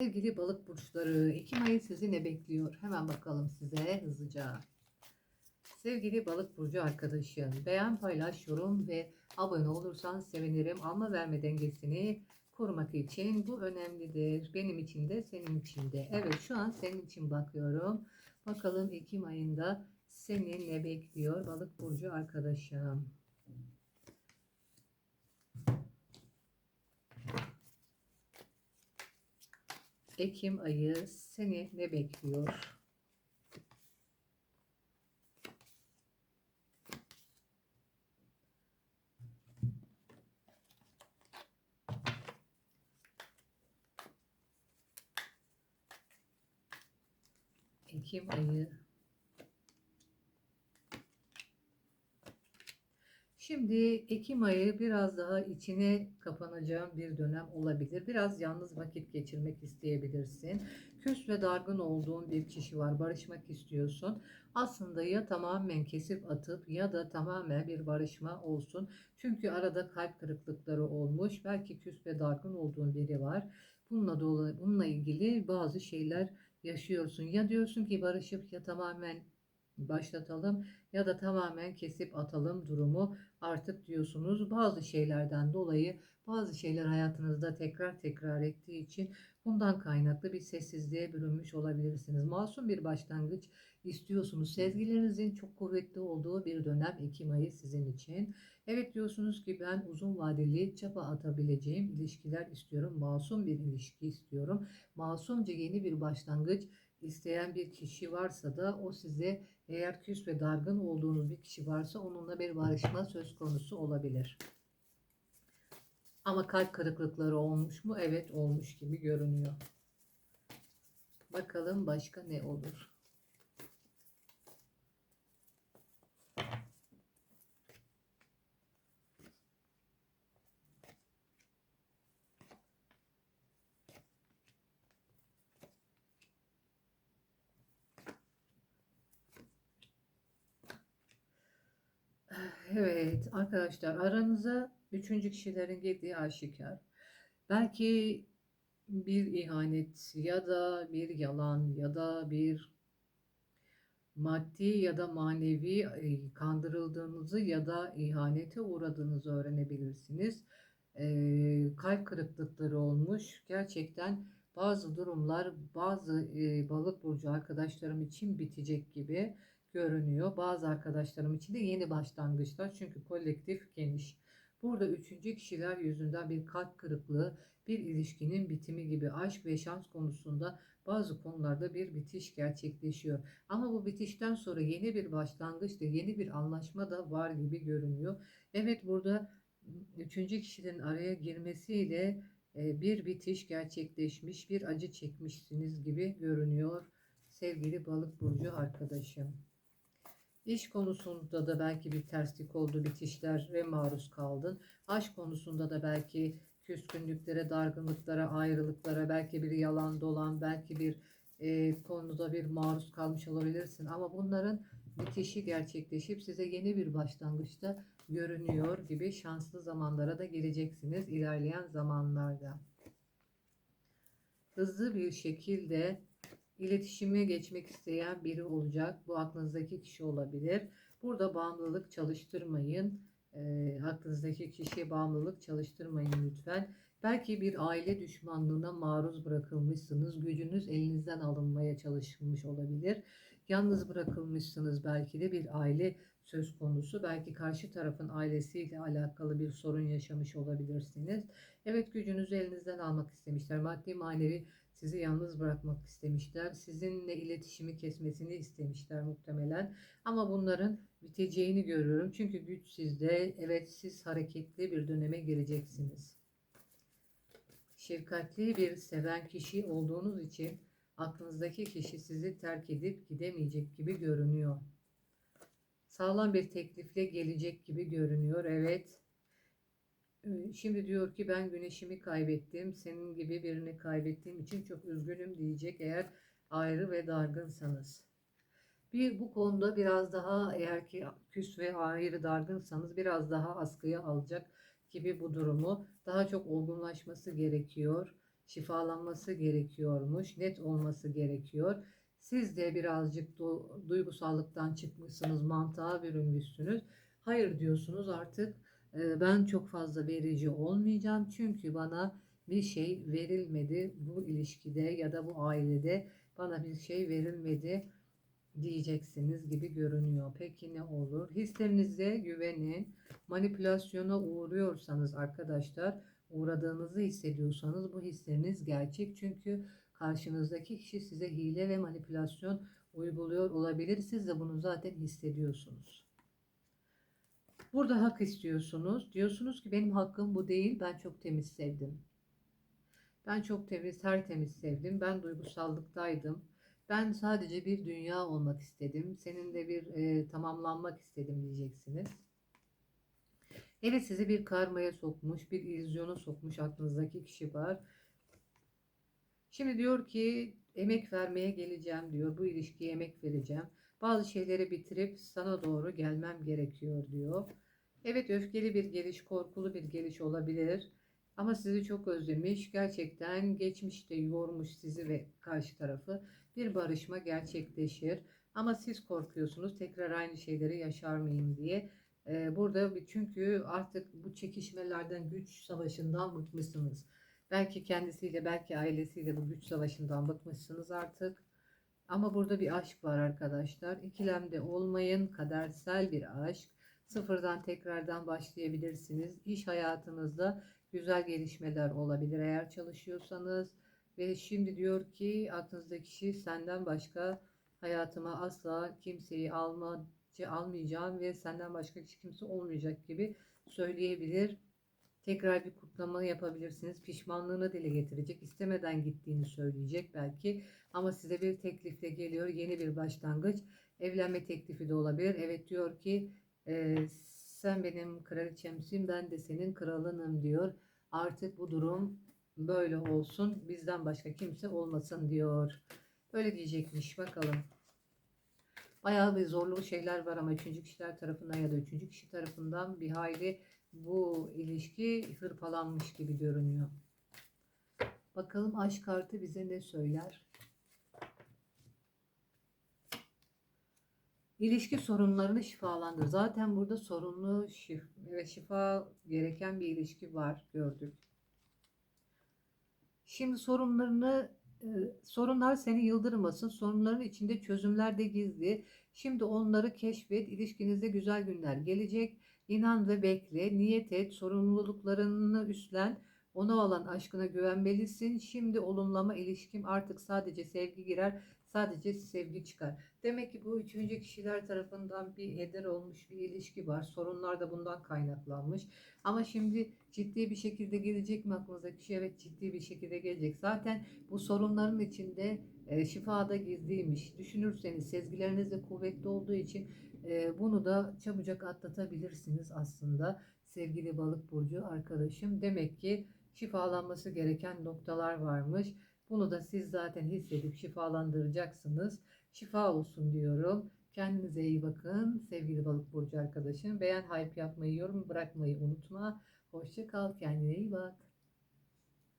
Sevgili balık burçları, Ekim ayı sizi ne bekliyor? Hemen bakalım size hızlıca. Sevgili balık burcu arkadaşım, beğen, paylaş, yorum ve abone olursan sevinirim. Alma verme dengesini korumak için bu önemlidir. Benim için de senin için de. Evet şu an senin için bakıyorum. Bakalım Ekim ayında seni ne bekliyor balık burcu arkadaşım. Ekim ayı seni ne bekliyor? Ekim ayı Şimdi Ekim ayı biraz daha içine kapanacağın bir dönem olabilir. Biraz yalnız vakit geçirmek isteyebilirsin. Küs ve dargın olduğun bir kişi var. Barışmak istiyorsun. Aslında ya tamamen kesip atıp ya da tamamen bir barışma olsun. Çünkü arada kalp kırıklıkları olmuş. Belki küs ve dargın olduğun biri var. Bununla dolayı bununla ilgili bazı şeyler yaşıyorsun. Ya diyorsun ki barışıp ya tamamen başlatalım ya da tamamen kesip atalım durumu artık diyorsunuz. Bazı şeylerden dolayı bazı şeyler hayatınızda tekrar tekrar ettiği için bundan kaynaklı bir sessizliğe bürünmüş olabilirsiniz. Masum bir başlangıç istiyorsunuz. Sezgilerinizin çok kuvvetli olduğu bir dönem Ekim ayı sizin için. Evet diyorsunuz ki ben uzun vadeli çapa atabileceğim ilişkiler istiyorum. Masum bir ilişki istiyorum. Masumca yeni bir başlangıç isteyen bir kişi varsa da o size eğer küs ve dargın olduğunuz bir kişi varsa onunla bir barışma söz konusu olabilir. Ama kalp kırıklıkları olmuş mu? Evet olmuş gibi görünüyor. Bakalım başka ne olur? Evet arkadaşlar aranıza üçüncü kişilerin girdiği aşikar. Belki bir ihanet ya da bir yalan ya da bir maddi ya da manevi e, kandırıldığınızı ya da ihanete uğradığınızı öğrenebilirsiniz. E, kalp kırıklıkları olmuş. Gerçekten bazı durumlar bazı e, balık burcu arkadaşlarım için bitecek gibi görünüyor. Bazı arkadaşlarım için de yeni başlangıçlar çünkü kolektif geniş. Burada üçüncü kişiler yüzünden bir kalp kırıklığı, bir ilişkinin bitimi gibi aşk ve şans konusunda bazı konularda bir bitiş gerçekleşiyor. Ama bu bitişten sonra yeni bir başlangıç da yeni bir anlaşma da var gibi görünüyor. Evet burada üçüncü kişinin araya girmesiyle e, bir bitiş gerçekleşmiş, bir acı çekmişsiniz gibi görünüyor sevgili balık burcu arkadaşım. İş konusunda da belki bir terslik oldu, bitişlere maruz kaldın. Aşk konusunda da belki küskünlüklere, dargınlıklara, ayrılıklara, belki bir yalan dolan, belki bir e, konuda bir maruz kalmış olabilirsin. Ama bunların bitişi gerçekleşip size yeni bir başlangıçta görünüyor gibi şanslı zamanlara da geleceksiniz ilerleyen zamanlarda. Hızlı bir şekilde iletişime geçmek isteyen biri olacak. Bu aklınızdaki kişi olabilir. Burada bağımlılık çalıştırmayın. E, aklınızdaki kişiye bağımlılık çalıştırmayın lütfen. Belki bir aile düşmanlığına maruz bırakılmışsınız. Gücünüz elinizden alınmaya çalışılmış olabilir. Yalnız bırakılmışsınız belki de bir aile söz konusu. Belki karşı tarafın ailesiyle alakalı bir sorun yaşamış olabilirsiniz. Evet gücünüzü elinizden almak istemişler. Maddi manevi sizi yalnız bırakmak istemişler. Sizinle iletişimi kesmesini istemişler muhtemelen. Ama bunların biteceğini görüyorum. Çünkü güç sizde. Evet siz hareketli bir döneme gireceksiniz. Şefkatli bir seven kişi olduğunuz için aklınızdaki kişi sizi terk edip gidemeyecek gibi görünüyor. Sağlam bir teklifle gelecek gibi görünüyor. Evet. Şimdi diyor ki ben güneşimi kaybettim. Senin gibi birini kaybettiğim için çok üzgünüm diyecek eğer ayrı ve dargınsanız. Bir bu konuda biraz daha eğer ki küs ve ayrı dargınsanız biraz daha askıya alacak gibi bu durumu daha çok olgunlaşması gerekiyor. şifalanması gerekiyormuş, net olması gerekiyor. Siz de birazcık du- duygusallıktan çıkmışsınız, mantığa bürünmüşsünüz. Hayır diyorsunuz artık ben çok fazla verici olmayacağım çünkü bana bir şey verilmedi bu ilişkide ya da bu ailede bana bir şey verilmedi diyeceksiniz gibi görünüyor. Peki ne olur? Hislerinize güvenin. Manipülasyona uğruyorsanız arkadaşlar, uğradığınızı hissediyorsanız bu hisleriniz gerçek. Çünkü karşınızdaki kişi size hile ve manipülasyon uyguluyor olabilir. Siz de bunu zaten hissediyorsunuz. Burada hak istiyorsunuz. Diyorsunuz ki benim hakkım bu değil. Ben çok temiz sevdim. Ben çok temiz, tertemiz sevdim. Ben duygusallıktaydım. Ben sadece bir dünya olmak istedim. Seninle bir e, tamamlanmak istedim diyeceksiniz. Evet sizi bir karmaya sokmuş, bir illüzyona sokmuş aklınızdaki kişi var. Şimdi diyor ki emek vermeye geleceğim diyor. Bu ilişkiye emek vereceğim. Bazı şeyleri bitirip sana doğru gelmem gerekiyor diyor. Evet öfkeli bir geliş, korkulu bir geliş olabilir. Ama sizi çok özlemiş. Gerçekten geçmişte yormuş sizi ve karşı tarafı. Bir barışma gerçekleşir. Ama siz korkuyorsunuz tekrar aynı şeyleri yaşar mıyım diye. Ee, burada çünkü artık bu çekişmelerden, güç savaşından bıkmışsınız. Belki kendisiyle, belki ailesiyle bu güç savaşından bıkmışsınız artık. Ama burada bir aşk var arkadaşlar. İkilemde olmayın. Kadersel bir aşk. Sıfırdan tekrardan başlayabilirsiniz. İş hayatınızda güzel gelişmeler olabilir eğer çalışıyorsanız. Ve şimdi diyor ki aklınızdaki kişi senden başka hayatıma asla kimseyi alma, almayacağım ve senden başka hiç kimse olmayacak gibi söyleyebilir. Tekrar bir kutlama yapabilirsiniz. Pişmanlığını dile getirecek. istemeden gittiğini söyleyecek belki. Ama size bir teklifle geliyor. Yeni bir başlangıç. Evlenme teklifi de olabilir. Evet diyor ki e, sen benim kraliçemsin ben de senin kralınım diyor. Artık bu durum böyle olsun. Bizden başka kimse olmasın diyor. Öyle diyecekmiş bakalım. Bayağı bir zorlu şeyler var ama üçüncü kişiler tarafından ya da üçüncü kişi tarafından bir hayli bu ilişki hırpalanmış gibi görünüyor. Bakalım aşk kartı bize ne söyler? İlişki sorunlarını şifalandır. Zaten burada sorunlu şif ve şifa gereken bir ilişki var gördük. Şimdi sorunlarını sorunlar seni yıldırmasın. Sorunların içinde çözümler de gizli. Şimdi onları keşfet. İlişkinizde güzel günler gelecek. İnan ve bekle. Niyet et. Sorumluluklarını üstlen. Ona olan aşkına güvenmelisin. Şimdi olumlama ilişkim artık sadece sevgi girer. Sadece sevgi çıkar. Demek ki bu üçüncü kişiler tarafından bir heder olmuş bir ilişki var. Sorunlar da bundan kaynaklanmış. Ama şimdi ciddi bir şekilde gelecek mi aklınızdaki kişi? Evet ciddi bir şekilde gelecek. Zaten bu sorunların içinde e, şifa da gizliymiş. Düşünürseniz sezgileriniz de kuvvetli olduğu için e, bunu da çabucak atlatabilirsiniz aslında. Sevgili balık burcu arkadaşım. Demek ki şifalanması gereken noktalar varmış. Bunu da siz zaten hissedip şifalandıracaksınız. Şifa olsun diyorum. Kendinize iyi bakın sevgili balık burcu arkadaşım. Beğen, hype yapmayı, yorum bırakmayı unutma. Hoşça kal, kendine iyi bak.